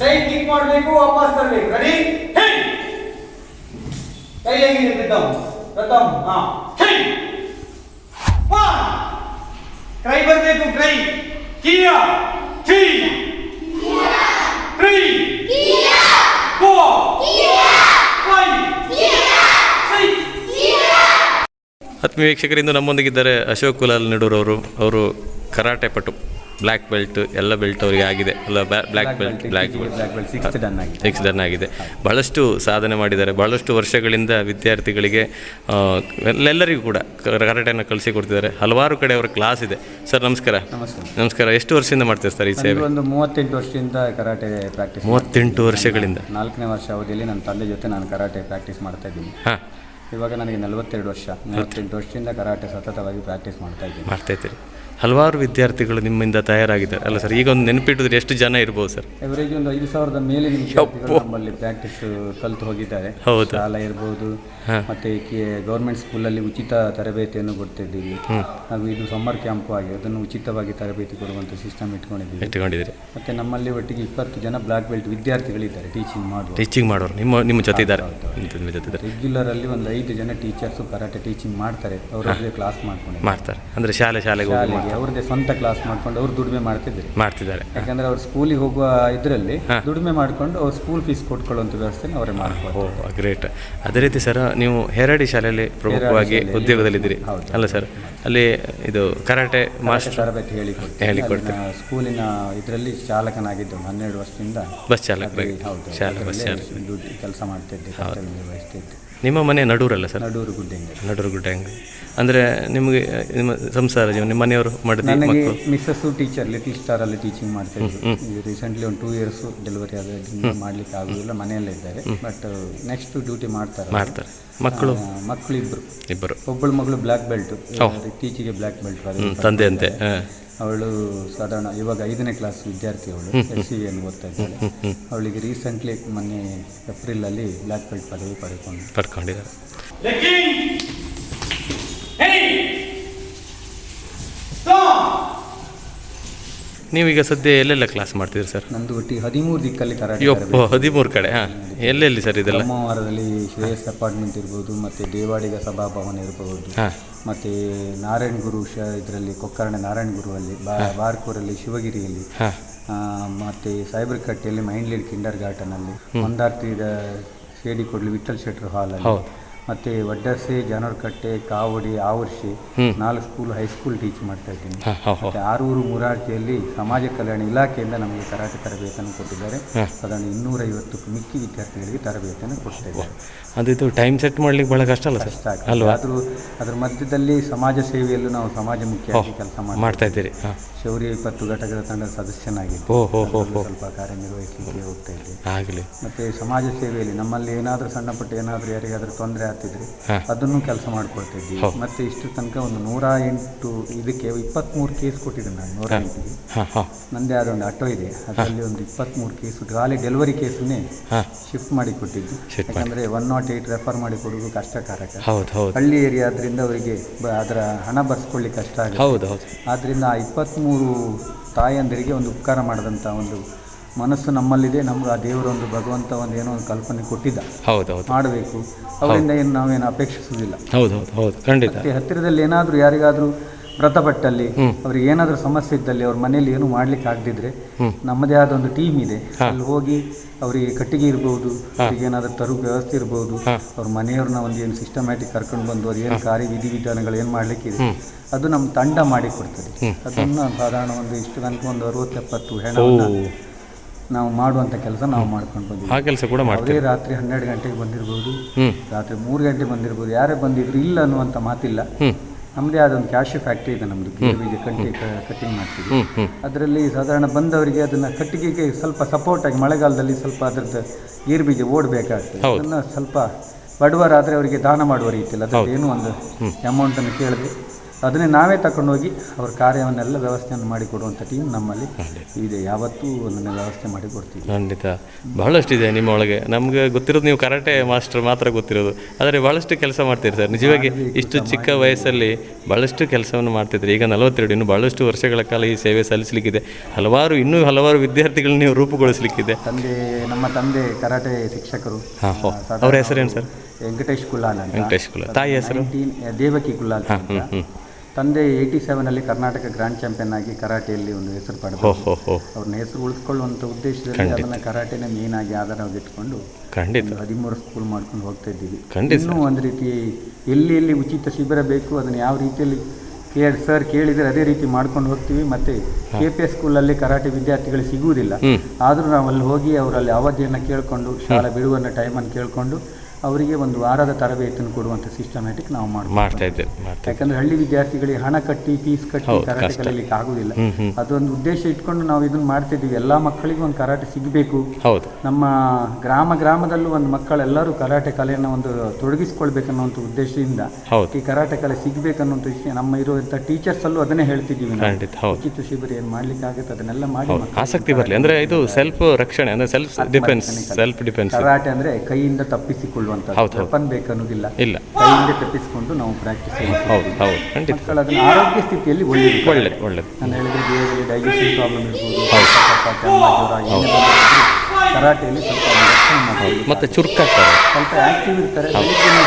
Side click ಮಾಡಬೇಕು, ವಾಪಸ್ ತರಬೇಕು. ರೆಡಿ ಕೈ ಹೇಗಿದೆ ಪ್ರಥಮ್ ಪ್ರಥಮ್, ಹಾ. ಹೇ ಒನ್ ಕೈ ಬರಬೇಕು ಕೈ ಕಿಯಾ ಥ್ರೀ ಥ್ರೀ ಕಿಯಾ ಫೋರ್ ಸಿಕ್ಸ್ ಆತ್ಮೀಯ ವೀಕ್ಷಕರಿಂದ ನಮ್ಮೊಂದಿಗಿದ್ದಾರೆ ಅಶೋಕ್ ಕುಲಾಲ್ ನೆಡೂರವರು, ಅವರು ಕರಾಟೆ ಪಟು. ಬ್ಲ್ಯಾಕ್ ಬೆಲ್ಟ್ ಎಲ್ಲ ಬೆಲ್ಟ್ ಅವರಿಗೆ ಆಗಿದೆ ಅಲ್ಲ black belt black belt black dan ಆಗಿದೆ. ಸಿಕ್ಸ್ ಡನ್ ಆಗಿದೆ. ಬಹಳಷ್ಟು ಸಾಧನೆ ಮಾಡಿದ್ದಾರೆ. ಬಹಳಷ್ಟು ವರ್ಷಗಳಿಂದ ವಿದ್ಯಾರ್ಥಿಗಳಿಗೆ ಎಲ್ಲರಿಗೂ ಕೂಡ ಕರಾಟೆಯನ್ನು ಕಲಿಸಿಕೊಡ್ತಿದ್ದಾರೆ ಹಲವಾರು ಕಡೆ ಅವರ ಕ್ಲಾಸ್ ಇದೆ. ಸರ್ ನಮಸ್ಕಾರ. ನಮಸ್ಕಾರ. ನಮಸ್ಕಾರ. ಎಷ್ಟು ವರ್ಷದಿಂದ ಮಾಡ್ತೀವಿ ಸರ್ ಈ ಸೇವೆ? ಒಂದು ಮೂವತ್ತೆಂಟು ವರ್ಷದಿಂದ ಕರಾಟೆ ಪ್ರಾಕ್ಟೀಸ್ ಮೂವತ್ತೆಂಟು ವರ್ಷಗಳಿಂದ. ನಾಲ್ಕನೇ ವರ್ಷ ಅವಧಿಯಲ್ಲಿ ನನ್ನ ತಂದೆ ಜೊತೆ ನಾನು ಕರಾಟೆ ಪ್ರಾಕ್ಟೀಸ್ ಮಾಡ್ತಾ ಇದ್ದೀನಿ. ಹಾಂ. ಇವಾಗ ನನಗೆ ನಲವತ್ತೆರಡು ವರ್ಷ. ನಲವತ್ತೆಂಟು ವರ್ಷದಿಂದ ಕರಾಟೆ ಸತತವಾಗಿ ಪ್ರಾಕ್ಟೀಸ್ ಮಾಡ್ತಾ ಇದ್ದೀನಿ. ಮಾಡ್ತಾ ಇದ್ದೀರಿ. ಹಲವಾರು ವಿದ್ಯಾರ್ಥಿಗಳು ನಿಮ್ಮಿಂದ ತಯಾರಾಗಿದ್ದಾರೆ. ಅಲ್ಲ ಸರ್ ಈಗ ಒಂದು ನೆನಪಿಟ್ಟಿದ್ರೆ ಎಷ್ಟು ಜನ ಇರ್ಬೋದು ಸರ್? ಎವರೇಜ್ ಒಂದು ಐದು ಸಾವಿರದ ಮೇಲೆ ವಿದ್ಯಾರ್ಥಿಗಳು ನಮ್ಮಲ್ಲಿ ಪ್ರಾಕ್ಟೀಸ್ ಕಲಿತು ಹೋಗಿದ್ದಾರೆ. ಹೌದು. ಶಾಲಾ ಇರ್ಬೋದು ಮತ್ತೆ ಗೌರ್ಮೆಂಟ್ ಸ್ಕೂಲಲ್ಲಿ ಉಚಿತ ತರಬೇತಿಯನ್ನು ಕೊಡ್ತಿದ್ದೀವಿ. ಹಾಗೂ ಇದು ಸಮ್ಮರ್ ಕ್ಯಾಂಪ್ ಆಗಿ ಅದನ್ನು ಉಚಿತವಾಗಿ ತರಬೇತಿ ಕೊಡುವಂಥ ಸಿಸ್ಟಮ್ ಇಟ್ಕೊಂಡಿದ್ದೀವಿ. ಇಟ್ಕೊಂಡಿದ್ದೀರಿ. ಮತ್ತೆ ನಮ್ಮಲ್ಲಿ ಒಟ್ಟಿಗೆ ಇಪ್ಪತ್ತು ಜನ ಬ್ಲಾಕ್ ಬೆಲ್ಟ್ ವಿದ್ಯಾರ್ಥಿಗಳಿದ್ದಾರೆ ಟೀಚಿಂಗ್ ಮಾಡುವ. ಟೀಚಿಂಗ್ ಮಾಡೋರು ನಿಮ್ಮ ನಿಮ್ಮ ಜೊತೆ ಇದ್ದಾರೆ. ನಿಮ್ಮ ಜೊತೆ ಇದ್ದಾರೆ. ರೆಗ್ಯುಲರ್ ಅಲ್ಲಿ ಒಂದು ಐದು ಜನ ಟೀಚರ್ಸ್ ಕರಾಟೆ ಟೀಚಿಂಗ್ ಮಾಡ್ತಾರೆ. ಅವರೊಂದಿಗೆ ಕ್ಲಾಸ್ ಮಾಡ್ಕೊಂಡು ಮಾಡ್ತಾರೆ. ಅಂದರೆ ಶಾಲೆ ಶಾಲೆಗೆ ಹೋಗಿ ಶಾಲೆಗೆ ಅವ್ರದ್ದೇ ಸ್ವಂತ ಕ್ಲಾಸ್ ಮಾಡ್ಕೊಂಡು ಅವ್ರು ದುಡಿಮೆ ಮಾಡ್ತಿದ್ರು ಮಾಡ್ತಿದ್ದಾರೆ. ಯಾಕಂದ್ರೆ ಅವ್ರು ಸ್ಕೂಲಿಗೆ ಹೋಗುವ ಇದರಲ್ಲಿ ದುಡಿಮೆ ಮಾಡ್ಕೊಂಡು ಅವ್ರು ಸ್ಕೂಲ್ ಫೀಸ್ ಕೊಟ್ಕೊಳ್ಳುವಂಥ ವ್ಯವಸ್ಥೆನ ಅವರೇ ಮಾಡ್ಕೊಂಡು ಓಹ್ ಗ್ರೇಟ್ ಅದೇ ರೀತಿ ಸರ್ ನೀವು ಹೆರಾಡಿ ಶಾಲೆಯಲ್ಲಿ ಪ್ರಮುಖವಾಗಿ ಉದ್ಯೋಗದಲ್ಲಿದ್ದೀರಿ. ಅಲ್ಲ ಸರ್ ಅಲ್ಲಿ ಇದು ಕರಾಟೆ ಮಾಸ್ಟರ್ ತರಬೇತಿ ಹೇಳಿಕೊಡ್ತೀನಿ ಹೇಳಿಕೊಡ್ತೀರಿ. ಅಲ್ಲಿನ ಸ್ಕೂಲಿನ ಇದರಲ್ಲಿ ಚಾಲಕನಾಗಿದ್ದು ಹನ್ನೆರಡು ವರ್ಷದಿಂದ ಬಸ್ ಚಾಲಕ ಹೌದು ಶಾಲೆ ಬಸ್ ಚಾಲಕ. ಕೆಲಸ ಮಾಡ್ತಿದ್ದೆ ನಿರ್ವಹಿಸ್ತಿದ್ದೆ. ನಿಮ್ಮ ಮನೆ ನಡೂರಲ್ಲ ಸರ್? ನಡೂರು ಗುಡ್ಡೆ ನಡೂರು ಗುಡ್ಡ ಹೆಂಗೆ ಅಂದರೆ ನಿಮಗೆ ನಿಮ್ಮ ಸಂಸಾರ ಜೀವನ ನಿಮ್ಮ ಮನೆಯವರು ಮಾಡಿದ ನನಗೆ ಮಕ್ಕಳು? ಮಿಸ್ಸಸ್ಸು ಟೀಚರ್ ಲಿಟಲ್ ಸ್ಟಾರ್ ಅಲ್ಲಿ ಟೀಚಿಂಗ್ ಮಾಡ್ತಾ ಇದ್ರು ರೀಸೆಂಟ್ಲಿ ಒಂದು ಟೂ ಇಯರ್ಸ್ ಡೆಲಿವರಿ ಆಗೋದ್ರಿಂದ ಮಾಡ್ಲಿಕ್ಕೆ ಆಗೋದಿಲ್ಲ ಮನೆಯಲ್ಲೇ ಇದ್ದಾರೆ. ಬಟ್ ನೆಕ್ಸ್ಟ್ ಡ್ಯೂಟಿ ಮಾಡ್ತಾರೆ. ಮಾಡ್ತಾರೆ. ಮಕ್ಕಳು? ಆ, ಮಕ್ಕಳು ಇಬ್ಬರು. ಇಬ್ಬರು ಒಬ್ಬಳು ಮಗಳು ಬ್ಲ್ಯಾಕ್ ಬೆಲ್ಟ್ ಟೀಚಿಗೆ ಬ್ಲ್ಯಾಕ್ ಬೆಲ್ಟ್ ತಂದೆ ಅಂತೆ ಹಾಂ. ಅವಳು ಸಾಧಾರಣ ಇವಾಗ ಐದನೇ ಕ್ಲಾಸ್ ವಿದ್ಯಾರ್ಥಿ ಅವಳು ಎಸ್ ಸಿ ಏನು ಓದ್ತಾ ಇದ್ದಾಳೆ ಅವಳಿಗೆ ರೀಸೆಂಟ್ಲಿ ಮೊನ್ನೆ ಏಪ್ರಿಲ್ ಅಲ್ಲಿ ಬ್ಲಾಕ್ ಬೆಲ್ಟ್ ಪದವಿ ಪಡೆದುಕೊಂಡು ಪಡ್ಕೊಂಡಿದ್ದಾರೆ Licking. Hey. Stop. ನೀವೀಗ ಸದ್ಯ ಎಲ್ಲೆಲ್ಲ ಕ್ಲಾಸ್ ಮಾಡ್ತಿದ್ರಿ ಸರ್ ನಂದು ಒಟ್ಟಿ ಹದಿಮೂರು ದಿಕ್ಕಲ್ಲಿ ಕರಾಟೆ ಹದಿಮೂರು ಕಡೆ ಹಾಂ. ಎಲ್ಲೆಲ್ಲಿ ಸರ್ ಇದೆಲ್ಲ? ಬ್ರಹ್ಮವಾರದಲ್ಲಿ ಶ್ರೇಯಸ್ ಅಪಾರ್ಟ್ಮೆಂಟ್ ಇರ್ಬೋದು ಮತ್ತು ದೇವಾಡಿಗ ಸಭಾಭವನ ಇರ್ಬೋದು ಹಾಂ. ಮತ್ತು ನಾರಾಯಣ ಗುರು ಶ ಇದರಲ್ಲಿ ಕೊಕ್ಕರ್ಣೆ ನಾರಾಯಣ ಗುರು ಅಲ್ಲಿ ಬಾರ್ಕೂರಲ್ಲಿ ಶಿವಗಿರಿಯಲ್ಲಿ ಮತ್ತು ಸೈಬರ್ ಕಟ್ಟೆಯಲ್ಲಿ ಮೈಂಡ್ಲಿಡ್ ಕಿಂಡರ್ ಗಾರ್ಟನಲ್ಲಿ ಮಂದಾರ್ತಿದ ಶೇಡಿ ಕೊಡ್ಲಿ ವಿಠಲ್ ಶೆಟ್ರ್ ಹಾಲಲ್ಲಿ. ಮತ್ತೆ ವಡ್ಡರ್ಸೆ ಜಾನರ್ಕಟ್ಟೆ ಕಾವಡಿ ಆವರ್ಷಿ ನಾಲ್ಕು ಸ್ಕೂಲ್ ಹೈಸ್ಕೂಲ್ ಟೀಚ್ ಮಾಡ್ತಾ ಇದ್ದೀನಿ. ಆರೂರು ಮುರಾರ್ಜಿಯಲ್ಲಿ ಸಮಾಜ ಕಲ್ಯಾಣ ಇಲಾಖೆಯಿಂದ ನಮಗೆ ಕರಾಟೆ ತರಬೇತಿಯನ್ನು ಕೊಟ್ಟಿದ್ದಾರೆ. ಸಾಧಾರಣ ಇನ್ನೂರೈವತ್ತು ಮಿಕ್ಕಿ ವಿದ್ಯಾರ್ಥಿಗಳಿಗೆ ತರಬೇತಿಯನ್ನು ಕೊಡ್ತಾ ಇದ್ದಾರೆ. ಅದು ಇದು ಟೈಮ್ ಸೆಟ್ ಮಾಡ್ಲಿಕ್ಕೆ ಭಾಳ ಕಷ್ಟ ಅಲ್ಲ ಕಷ್ಟ ಆದರೂ ಆದ್ರೂ ಅದರ ಮಧ್ಯದಲ್ಲಿ ಸಮಾಜ ಸೇವೆಯಲ್ಲೂ ನಾವು ಸಮಾಜ ಮುಖ್ಯವಾಗಿ ಕೆಲಸ ಮಾಡಿ ಮಾಡ್ತಾ ಇದ್ದೀರಿ. ಶೌರ್ಯ ಇಪ್ಪತ್ತು ಘಟಕದ ತಂಡದ ಸದಸ್ಯನಾಗಿದ್ದು. ಸ್ವಲ್ಪ ಕಾರ್ಯನಿರ್ವಹಿಸಲಿಕ್ಕೆ ಹೋಗ್ತಾ ಇದ್ದೀವಿ ಆಗಲಿ. ಮತ್ತೆ ಸಮಾಜ ಸೇವೆಯಲ್ಲಿ ನಮ್ಮಲ್ಲಿ ಏನಾದರೂ ಸಣ್ಣ ಪುಟ್ಟ ಏನಾದರೂ ಯಾರಿಗಾದರೂ ತೊಂದರೆ ಆಗ್ತಿದ್ರೆ ಅದನ್ನು ಕೆಲಸ ಮಾಡ್ಕೊಳ್ತಿದ್ವಿ. ಮತ್ತೆ ಇಷ್ಟು ತನಕ ಒಂದು ನೂರ ಎಂಟು ಇದಕ್ಕೆ ಇಪ್ಪತ್ತ್ಮೂರು ಕೇಸ್ ಕೊಟ್ಟಿದ್ದೆ ನಾನು ನೂರ ಎಂಟಿಗೆ. ನಂದೇ ಆದ ಒಂದು ಆಟೋ ಇದೆ. ಅದರಲ್ಲಿ ಒಂದು ಇಪ್ಪತ್ತ್ಮೂರು ಕೇಸ್ ಖಾಲಿ ಡೆಲಿವರಿ ಕೇಸನ್ನೇ ಶಿಫ್ಟ್ ಮಾಡಿ ಕೊಟ್ಟಿದ್ದು ಯಾಕಂದ್ರೆ ಒನ್ ನಾಟ್ ಏಯ್ಟ್ ರೆಫರ್ ಮಾಡಿ ಕೊಡೋದು ಕಷ್ಟಕಾರಕ. ಹಳ್ಳಿ ಏರಿಯಾ ಆದ್ರಿಂದ ಅವರಿಗೆ ಅದರ ಹಣ ಬರ್ಸ್ಕೊಳ್ಳಿ ಕಷ್ಟ ಆಗುತ್ತೆ. ಆದ್ದರಿಂದ ಆ ಇಪ್ಪತ್ತ್ಮೂರು ತಾಯಂದಿರಿಗೆ ಒಂದು ಉಪಕಾರ ಮಾಡಿದಂಥ ಒಂದು ಮನಸ್ಸು ನಮ್ಮಲ್ಲಿದೆ ನಮ್ಗೆ ಆ ದೇವರೊಂದು ಭಗವಂತ ಒಂದು ಏನೋ ಒಂದು ಕಲ್ಪನೆ ಕೊಟ್ಟಿದ್ದ. ಹೌದು ಹೌದು. ಮಾಡಬೇಕು. ಅವರಿಂದ ಏನು ನಾವೇನು ಅಪೇಕ್ಷಿಸುವುದಿಲ್ಲ. ಹೌದು ಹೌದು ಹೌದು ಖಂಡಿತ. ಮತ್ತೆ ಹತ್ತಿರದಲ್ಲಿ ಏನಾದರೂ ಯಾರಿಗಾದರೂ ವ್ರತಪಟ್ಟಲ್ಲಿ ಅವ್ರಿಗೆ ಏನಾದರೂ ಸಮಸ್ಯೆ ಇದ್ದಲ್ಲಿ ಅವ್ರ ಮನೆಯಲ್ಲಿ ಏನು ಮಾಡ್ಲಿಕ್ಕೆ ಆಗದಿದ್ರೆ ನಮ್ಮದೇ ಆದ ಒಂದು ಟೀಮ್ ಇದೆ. ಅಲ್ಲಿ ಹೋಗಿ ಅವರಿಗೆ ಕಟ್ಟಿಗೆ ಇರ್ಬೋದು ಅವ್ರಿಗೆ ಏನಾದರೂ ತರು ವ್ಯವಸ್ಥೆ ಇರ್ಬೋದು ಅವ್ರ ಮನೆಯವ್ರನ್ನ ಒಂದು ಏನು ಸಿಸ್ಟಮ್ಯಾಟಿಕ್ ಕರ್ಕೊಂಡು ಬಂದು ಅವ್ರು ಏನು ಕಾರ್ಯ ವಿಧಿವಿಧಾನಗಳು ಏನು ಮಾಡಲಿಕ್ಕಿದೆ ಅದು ನಮ್ಮ ತಂಡ ಮಾಡಿ ಕೊಡ್ತದೆ ಅದನ್ನು ಸಾಧಾರಣ ಒಂದು ಇಷ್ಟು ತನಕ ಒಂದು ಅರವತ್ತೆಪ್ಪತ್ತು ಹೆಣವನ್ನು ನಾವು ಮಾಡುವಂಥ ಕೆಲಸ ನಾವು ಮಾಡ್ಕೊಂಡು ಬಂದಿದ್ದೀವಿ. ಆ ಕೆಲಸ ಕೂಡ ಮಾಡ್ತೀವಿ ರಾತ್ರಿ ಹನ್ನೆರಡು ಗಂಟೆಗೆ ಬಂದಿರ್ಬೋದು ರಾತ್ರಿ ಮೂರು ಗಂಟೆ ಬಂದಿರ್ಬೋದು ಯಾರೇ ಬಂದಿದ್ರು ಇಲ್ಲ ಅನ್ನುವಂಥ ಮಾತಿಲ್ಲ. ನಮ್ಮದೇ ಆದ ಒಂದು ಕ್ಯಾಶ್ ಫ್ಯಾಕ್ಟ್ರಿ ಇದೆ ನಮ್ಮದು ಬೀಜ ಕಟ್ಟಿ ಕಟ್ಟಿಂಗ್ ಮಾಡ್ತೀವಿ. ಅದರಲ್ಲಿ ಸಾಧಾರಣ ಬಂದವರಿಗೆ ಅದನ್ನು ಕಟ್ಟಿಗೆಗೆ ಸ್ವಲ್ಪ ಸಪೋರ್ಟ್ ಆಗಿ ಮಳೆಗಾಲದಲ್ಲಿ ಸ್ವಲ್ಪ ಅದರದ್ದು ಗೀರ್ ಬೀಜ ಓಡಬೇಕಾಗ್ತದೆ ಅದನ್ನು ಸ್ವಲ್ಪ ಬಡವರಾದರೆ ಅವರಿಗೆ ದಾನ ಮಾಡುವ ರೀತಿಯಲ್ಲಿ ಅದಕ್ಕೆ ಏನು ಒಂದು ಅಮೌಂಟನ್ನು ಕೇಳಿದೆ ಅದನ್ನೇ ನಾವೇ ತಗೊಂಡೋಗಿ ಅವ್ರ ಕಾರ್ಯವನ್ನೆಲ್ಲ ವ್ಯವಸ್ಥೆಯನ್ನು ಮಾಡಿಕೊಡುವಂಥ ಟೀಮ್ ನಮ್ಮಲ್ಲಿ ಇದೆ. ಯಾವತ್ತೂ ಒಂದನ್ನು ವ್ಯವಸ್ಥೆ ಮಾಡಿ ಕೊಡ್ತೀವಿ ಖಂಡಿತ. ಬಹಳಷ್ಟಿದೆ ನಿಮ್ಮ ಒಳಗೆ. ನಮಗೆ ಗೊತ್ತಿರೋದು ನೀವು ಕರಾಟೆ ಮಾಸ್ಟರ್ ಮಾತ್ರ ಗೊತ್ತಿರೋದು. ಆದರೆ ಭಾಳಷ್ಟು ಕೆಲಸ ಮಾಡ್ತೀರಿ ಸರ್. ನಿಜವಾಗಿ ಇಷ್ಟು ಚಿಕ್ಕ ವಯಸ್ಸಲ್ಲಿ ಭಾಳಷ್ಟು ಕೆಲಸವನ್ನು ಮಾಡ್ತಿದ್ರಿ. ಈಗ ನಲವತ್ತೆರಡು ಇನ್ನು ಭಾಳಷ್ಟು ವರ್ಷಗಳ ಕಾಲ ಈ ಸೇವೆ ಸಲ್ಲಿಸಲಿಕ್ಕಿದೆ. ಹಲವಾರು ಇನ್ನೂ ಹಲವಾರು ವಿದ್ಯಾರ್ಥಿಗಳನ್ನ ನೀವು ರೂಪುಗೊಳಿಸಲಿಕ್ಕಿದೆ. ತಂದೆ ನಮ್ಮ ತಂದೆ ಕರಾಟೆ ಶಿಕ್ಷಕರು. ಅವ್ರ ಹೆಸರೇನು ಸರ್? ವೆಂಕಟೇಶ್ ಕುಲಾಲ್ ವೆಂಕಟೇಶ್ ಕುಳ್ಳ ತಾಯಿ ಹೆಸರು? 19 ದೇವಕಿ ಕುಲಾಲ್ ತಂದೆ ಏಯ್ಟಿ ಸೆವೆನಲ್ಲಿ ಕರ್ನಾಟಕ ಗ್ರ್ಯಾಂಡ್ ಚಾಂಪಿಯನ್ ಆಗಿ ಕರಾಟೆಯಲ್ಲಿ ಒಂದು ಹೆಸರು ಪಡೆದು ಅವ್ರನ್ನ ಹೆಸರು ಉಳಿಸ್ಕೊಳ್ಳುವಂಥ ಉದ್ದೇಶದಲ್ಲಿ ಅದನ್ನ ಕರಾಟೆನ ಮೇನ್ ಆಗಿ ಆಧಾರವಾಗಿ ಇಟ್ಕೊಂಡು ಖಂಡಿತ ಹದಿಮೂರು ಸ್ಕೂಲ್ ಮಾಡ್ಕೊಂಡು ಹೋಗ್ತಾ ಇದ್ದೀವಿ. ಇನ್ನೂ ಒಂದು ರೀತಿ ಎಲ್ಲಿ ಎಲ್ಲಿ ಉಚಿತ ಶಿಬಿರ ಬೇಕು ಅದನ್ನು ಯಾವ ರೀತಿಯಲ್ಲಿ ಕೇಳಿ ಸರ್ ಕೇಳಿದರೆ ಅದೇ ರೀತಿ ಮಾಡ್ಕೊಂಡು ಹೋಗ್ತೀವಿ. ಮತ್ತೆ ಕೆ ಪಿ ಎಸ್ ಸ್ಕೂಲಲ್ಲಿ ಕರಾಟೆ ವಿದ್ಯಾರ್ಥಿಗಳು ಸಿಗುವುದಿಲ್ಲ. ಆದರೂ ನಾವು ಅಲ್ಲಿ ಹೋಗಿ ಅವರಲ್ಲಿ ಅವಧಿಯನ್ನು ಕೇಳಿಕೊಂಡು ಶಾಲೆ ಬಿಡುವನ್ನ ಟೈಮನ್ನು ಕೇಳಿಕೊಂಡು ಅವರಿಗೆ ಒಂದು ವಾರದ ತರಬೇತಿಯನ್ನು ಕೊಡುವಂಥ ಸಿಸ್ಟಮ್ಯಾಟಿಕ್ ನಾವು ಮಾಡ್ತಾ ಇದ್ದೇವೆ ಯಾಕಂದ್ರೆ ಹಳ್ಳಿ ವಿದ್ಯಾರ್ಥಿಗಳಿಗೆ ಹಣ ಕಟ್ಟಿ ಫೀಸ್ ಕಟ್ಟಿ ಕರಾಟೆ ಕಲಿಯಲಿಕ್ಕೆ ಕಲೀಲಿಕ್ಕೆ ಆಗುದಿಲ್ಲ. ಅದೊಂದು ಉದ್ದೇಶ ಇಟ್ಕೊಂಡು ನಾವು ಇದನ್ನ ಮಾಡ್ತಿದ್ದೀವಿ ಎಲ್ಲ ಮಕ್ಕಳಿಗೂ ಒಂದು ಕರಾಟೆ ಸಿಗಬೇಕು. ಹೌದು. ನಮ್ಮ ಗ್ರಾಮ ಗ್ರಾಮದಲ್ಲೂ ಒಂದು ಮಕ್ಕಳೆಲ್ಲರೂ ಕರಾಟೆ ಕಲೆಯನ್ನು ಒಂದು ತೊಡಗಿಸ್ಕೊಳ್ಬೇಕನ್ನುವಂಥ ಉದ್ದೇಶದಿಂದ ಈ ಕರಾಟೆ ಕಲೆ ಸಿಗಬೇಕನ್ನುವಂಥ ವಿಷಯ ನಮ್ಮ ಇರುವಂಥ ಟೀಚರ್ಸ್ ಅಲ್ಲೂ ಅದನ್ನೇ ಹೇಳ್ತಿದ್ದೀವಿ ಉಚಿತ ಶಿಬಿರ ಏನು ಮಾಡ್ಲಿಕ್ಕೆ ಆಗುತ್ತೆ ಅದನ್ನೆಲ್ಲ ಮಾಡಿ ಆಸಕ್ತಿ ಬರಲಿ. ಅಂದ್ರೆ ಇದು ಸೆಲ್ಫ್ ರಕ್ಷಣೆ ಅಂದ್ರೆ self defence self defence karate ಅಂದ್ರೆ ಕೈಯಿಂದ ತಪ್ಪಿಸಿಕೊಳ್ಳುವಂಥದ್ದು ಹೌದು, ಹೌದು. ವೆಪನ್ ಬೇಕನ್ನೋದಿಲ್ಲ ಇಲ್ಲ. ಕೈಯಿಂದ ತಪ್ಪಿಸಿಕೊಂಡು ನಾವು ಪ್ರಾಕ್ಟೀಸ್ ಹೌದು ಹೌದು ಖಂಡಿತ. ಮಕ್ಕಳು ಅದನ್ನ ಆರೋಗ್ಯ ಸ್ಥಿತಿಯಲ್ಲಿ ಒಳ್ಳೆಯದು. ಒಳ್ಳೆ ಒಳ್ಳೆದು. ನಾನು ಹೇಳಿದ್ರೆ ದೇಹದಲ್ಲಿ ಡೈಜೆಷನ್ ಪ್ರಾಬ್ಲಮ್ ಇರ್ಬೋದು ಕಫ, ಕೆಮ್ಮ, ಜ್ವರ ಏನೇ ಬಂದಿದ್ರು ಕರಾಟೆಯಲ್ಲಿ ಸ್ವಲ್ಪ ಮತ್ತೆ ಚುರುಕಾಗ್ತಾರೆ. ಸ್ವಲ್ಪ ಆಕ್ಟಿವ್ ಇರ್ತಾರೆ. ಬೆಳಿಗ್ಗೆ ನೀವು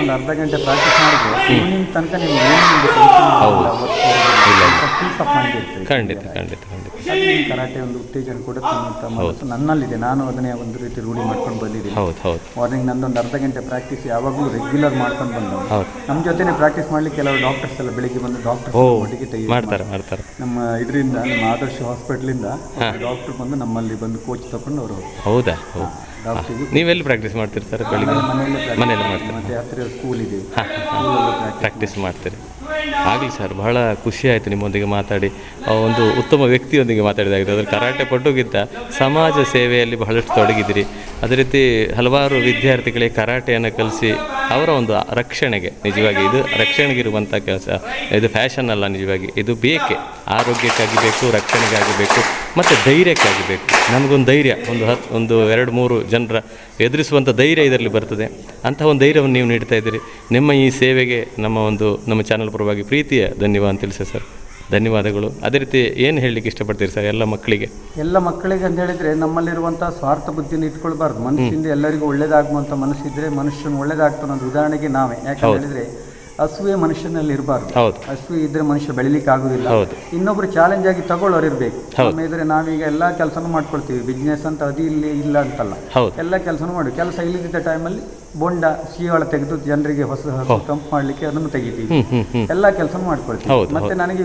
ಒಂದು ಅರ್ಧ ಗಂಟೆ ಪ್ರಾಕ್ಟೀಸ್ ಮಾಡಿದ್ರೆ ಈವ್ನಿಂಗ್ ತನಕ ನಿಮ್ಗೆ ಏನು ಹೌದು. ಖಂಡಿತ ಖಂಡಿತ ಖಂಡಿತ. ಕರಾಟೆ ಒಂದು ಉತ್ತೇಜನ ಕೊಡುತ್ತೆ ಅಂತ ನನ್ನಲ್ಲಿದೆ. ನಾನು ಅದನ್ನೇ ಒಂದು ರೀತಿ ರೂಢಿ ಮಾಡ್ಕೊಂಡು ಬಂದಿದ್ದೀನಿ. ಹೌದು ಹೌದು. ಮಾರ್ನಿಂಗ್ ನಂದೊಂದು ಅರ್ಧ ಗಂಟೆ ಪ್ರಾಕ್ಟೀಸ್ ಯಾವಾಗಲೂ ರೆಗ್ಯುಲರ್ ಮಾಡ್ಕೊಂಡು ಬಂದವು ಹೌದು. ನಮ್ಮ ಜೊತೆನೇ ಪ್ರಾಕ್ಟೀಸ್ ಮಾಡ್ಲಿಕ್ಕೆ ಕೆಲವು ಡಾಕ್ಟರ್ಸ್ ಎಲ್ಲ ಬೆಳಿಗ್ಗೆ ಬಂದು ಡಾಕ್ಟರ್ ಓ ಒಟ್ಟಿಗೆ ಮಾಡ್ತಾರೆ ಮಾಡ್ತಾರೆ. ನಮ್ಮ ಇದರಿಂದ ನಮ್ಮ ಆದರ್ಶ ಹಾಸ್ಪಿಟ್ಲಿಂದ ಡಾಕ್ಟರ್ ಬಂದು ನಮ್ಮಲ್ಲಿ ಬಂದು ಕೋಚ್ ತಗೊಂಡು ಅವರು ಹೌದಾ? ಹೌದು. ಡಾಕ್ಟ್ರಿಗೆ ನೀವೆಲ್ಲಿ ಪ್ರಾಕ್ಟೀಸ್ ಮಾಡ್ತೀರಿ ಸರ್ ಬೆಳಿಗ್ಗೆ? ಮನೆಯಲ್ಲೇ ಮಾಡ್ತೀರಿ? ಮತ್ತೆ ಹತ್ತಿರ ಸ್ಕೂಲ್ ಇದೆ. ಪ್ರಾಕ್ಟೀಸ್ ಮಾಡ್ತೀರಿ. ಆಗಲಿ ಸರ್ ಬಹಳ ಖುಷಿ ಆಯಿತು ನಿಮ್ಮೊಂದಿಗೆ ಮಾತಾಡಿ. ಒಂದು ಉತ್ತಮ ವ್ಯಕ್ತಿಯೊಂದಿಗೆ ಮಾತಾಡಿದಾಗಿದೆ ಅದರ ಕರಾಟೆ ಪಟುಗಿಂತ ಸಮಾಜ ಸೇವೆಯಲ್ಲಿ ಬಹಳಷ್ಟು ತೊಡಗಿದ್ದೀರಿ. ಅದೇ ರೀತಿ ಹಲವಾರು ವಿದ್ಯಾರ್ಥಿಗಳಿಗೆ ಕರಾಟೆಯನ್ನು ಕಲಿಸಿ ಅವರ ಒಂದು ರಕ್ಷಣೆಗೆ ನಿಜವಾಗಿ ಇದು ರಕ್ಷಣೆಗೆ ಇರುವಂಥ ಕೆಲಸ. ಇದು ಫ್ಯಾಷನ್ ಅಲ್ಲ ನಿಜವಾಗಿ. ಇದು ಬೇಕೆ? ಆರೋಗ್ಯಕ್ಕಾಗಿ ಬೇಕು ರಕ್ಷಣೆಗಾಗಿ ಬೇಕು. ಮತ್ತು ಧೈರ್ಯಕ್ಕಾಗಿ ಬೇಕು. ನಮಗೊಂದು ಧೈರ್ಯ ಒಂದು ಹತ್ತು ಒಂದು ಎರಡು ಮೂರು ಜನರ ಎದುರಿಸುವಂಥ ಧೈರ್ಯ ಇದರಲ್ಲಿ ಬರ್ತದೆ. ಅಂತಹ ಒಂದು ಧೈರ್ಯವನ್ನು ನೀವು ನೀಡ್ತಾ ಇದ್ದೀರಿ. ನಿಮ್ಮ ಈ ಸೇವೆಗೆ ನಮ್ಮ ಒಂದು ನಮ್ಮ ಚಾನಲ್ ಪರವಾಗಿ ಪ್ರೀತಿಯ ಧನ್ಯವಾದ ಅಂತ ತಿಳಿಸಿ ಸರ್. ಧನ್ಯವಾದಗಳು. ಅದೇ ರೀತಿ ಏನು ಹೇಳಲಿಕ್ಕೆ ಇಷ್ಟಪಡ್ತೀರಿ ಸರ್ ಎಲ್ಲ ಮಕ್ಕಳಿಗೆ? ಎಲ್ಲ ಮಕ್ಕಳಿಗೆ ಅಂತ ಹೇಳಿದರೆ ನಮ್ಮಲ್ಲಿರುವಂಥ ಸ್ವಾರ್ಥ ಬುದ್ಧಿನ ಇಟ್ಕೊಳ್ಬಾರ್ದು. ಮನಸ್ಸಿಂದ ಎಲ್ಲರಿಗೂ ಒಳ್ಳೇದಾಗುವಂಥ ಮನಸ್ಸಿದ್ರೆ ಮನುಷ್ಯನ ಒಳ್ಳೇದಾಗ್ತಾನೆ ಅನ್ನೋದು ಉದಾಹರಣೆಗೆ ನಾವೇ. ಯಾಕೆ ಹೇಳಿದ್ರೆ ಹಸುವೆ ಮನುಷ್ಯನಲ್ಲಿ ಇರಬಾರ್ದು. ಹಸುವೆ ಇದ್ರೆ ಮನುಷ್ಯ ಬೆಳಿಲಿಕ್ಕೆ ಆಗುದಿಲ್ಲ. ಇನ್ನೊಬ್ರು ಚಾಲೆಂಜ್ ಆಗಿ ತಗೊಳ್ಳೋರು ಇರಬೇಕು. ನಮ್ಮ ಇದ್ರೆ ನಾವೀಗ ಎಲ್ಲಾ ಕೆಲಸನೂ ಮಾಡ್ಕೊಳ್ತೀವಿ. ಬಿಸ್ನೆಸ್ ಅಂತ ಅದು ಇಲ್ಲಿ ಇಲ್ಲ ಅಂತಲ್ಲ. ಎಲ್ಲಾ ಎಲ್ಲ ಕೆಲಸನೂ ಮಾಡಿ. ಕೆಲಸ ಇಲ್ಲದಿದ್ದ ಟೈಮಲ್ಲಿ ಬೊಂಡ ಶೀವಾಳ ತೆಗೆದು ಜನರಿಗೆ ಹೊಸ ಕಂಪ್ ತಂಪು ಮಾಡ್ಲಿಕ್ಕೆ ಅದನ್ನು ತೆಗಿತೀವಿ. ಎಲ್ಲ ಕೆಲಸ ಮಾಡ್ಕೊಳ್ತೀವಿ. ಮತ್ತೆ ನನಗೆ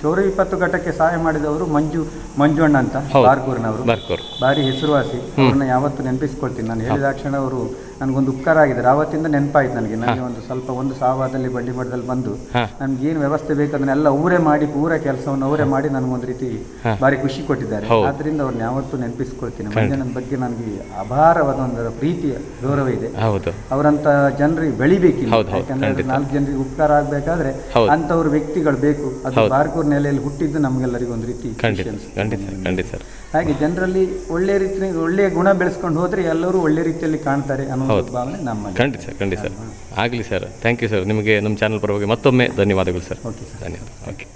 ಶೌರ್ಯ ವಿಪತ್ತು ಘಟಕ್ಕೆ ಸಹಾಯ ಮಾಡಿದವರು ಮಂಜು ಮಂಜುಣ್ಣ ಅಂತ ಬಾರ್ಕೂರ್ನವರು ಬಾರ್ಕೂರಿನವರು ಬರ್ಕೋರು ಭಾರಿ ಹೆಸರುವಾಸಿ. ಅವ್ರನ್ನ ಯಾವತ್ತು ನೆನಪಿಸ್ಕೊಳ್ತೀನಿ. ನಾನು ಹೇಳಿದ ಕ್ಷಣ ಅವರು ನನಗೊಂದು ಉಪಕಾರ ಆಗಿದ್ದಾರೆ. ಆವತ್ತಿಂದ ನೆನಪಾಯ್ತು ನನಗೆ. ನನಗೆ ಒಂದು ಸ್ವಲ್ಪ ಒಂದು ಸಾವಾದಲ್ಲಿ ಬಂಡಿ ಮಠದಲ್ಲಿ ಬಂದು. ನನ್ಗೆ ಏನು ವ್ಯವಸ್ಥೆ ಬೇಕು ಅದನ್ನೆಲ್ಲ ಅವರೇ ಮಾಡಿ ಪೂರ ಕೆಲಸವನ್ನು ಅವರೇ ಮಾಡಿ ನನಗೊಂದು ರೀತಿ ಭಾರಿ ಖುಷಿ ಕೊಟ್ಟಿದ್ದಾರೆ. ಆದ್ರಿಂದ ಅವ್ರನ್ನ ಯಾವತ್ತೂ ನೆನಪಿಸ್ಕೊಳ್ತೀನಿ. ಮಂಜನ ಬಗ್ಗೆ ನನಗೆ ಅಭಾರವಾದ ಒಂದು ಪ್ರೀತಿಯ ಗೌರವ ಇದೆ. ಹೌದು. ಅವರಂತ ಜನರಿಗೆ ಬೆಳಿಬೇಕು ಯಾಕಂದ್ರೆ ನಾಲ್ಕು ಜನರಿಗೆ ಉಪಕಾರ ಆಗ್ಬೇಕಾದ್ರೆ ಅಂತವ್ರು ವ್ಯಕ್ತಿಗಳು ಬೇಕು. ಅದು ಬಾರ್ಕೂರ್ ನೆಲೆಯಲ್ಲಿ ಹುಟ್ಟಿದ್ದು ನಮಗೆಲ್ಲರಿಗೂ ಒಂದು ರೀತಿ ಖಂಡಿತ ಹಾಗೆ ಜನರಲ್ಲಿ ಒಳ್ಳೆ ರೀತಿ ಒಳ್ಳೆಯ ಗುಣ ಬೆಳೆಸ್ಕೊಂಡು ಹೋದ್ರೆ ಎಲ್ಲರೂ ಒಳ್ಳೆ ರೀತಿಯಲ್ಲಿ ಕಾಣ್ತಾರೆ ಅನ್ನೋ ಭಾವನೆ ನಮ್ಮ ಖಂಡಿತ ಸರ್ ಖಂಡಿತ ಸರ್. ಆಗಲಿ ಸರ್. ಥ್ಯಾಂಕ್ ಯು ಸರ್ ನಿಮಗೆ ನಮ್ಮ ಚಾನಲ್ ಪರವಾಗಿ ಮತ್ತೊಮ್ಮೆ ಧನ್ಯವಾದಗಳು ಸರ್ ಓಕೆ ಸರ್ ಧನ್ಯವಾದ. ಓಕೆ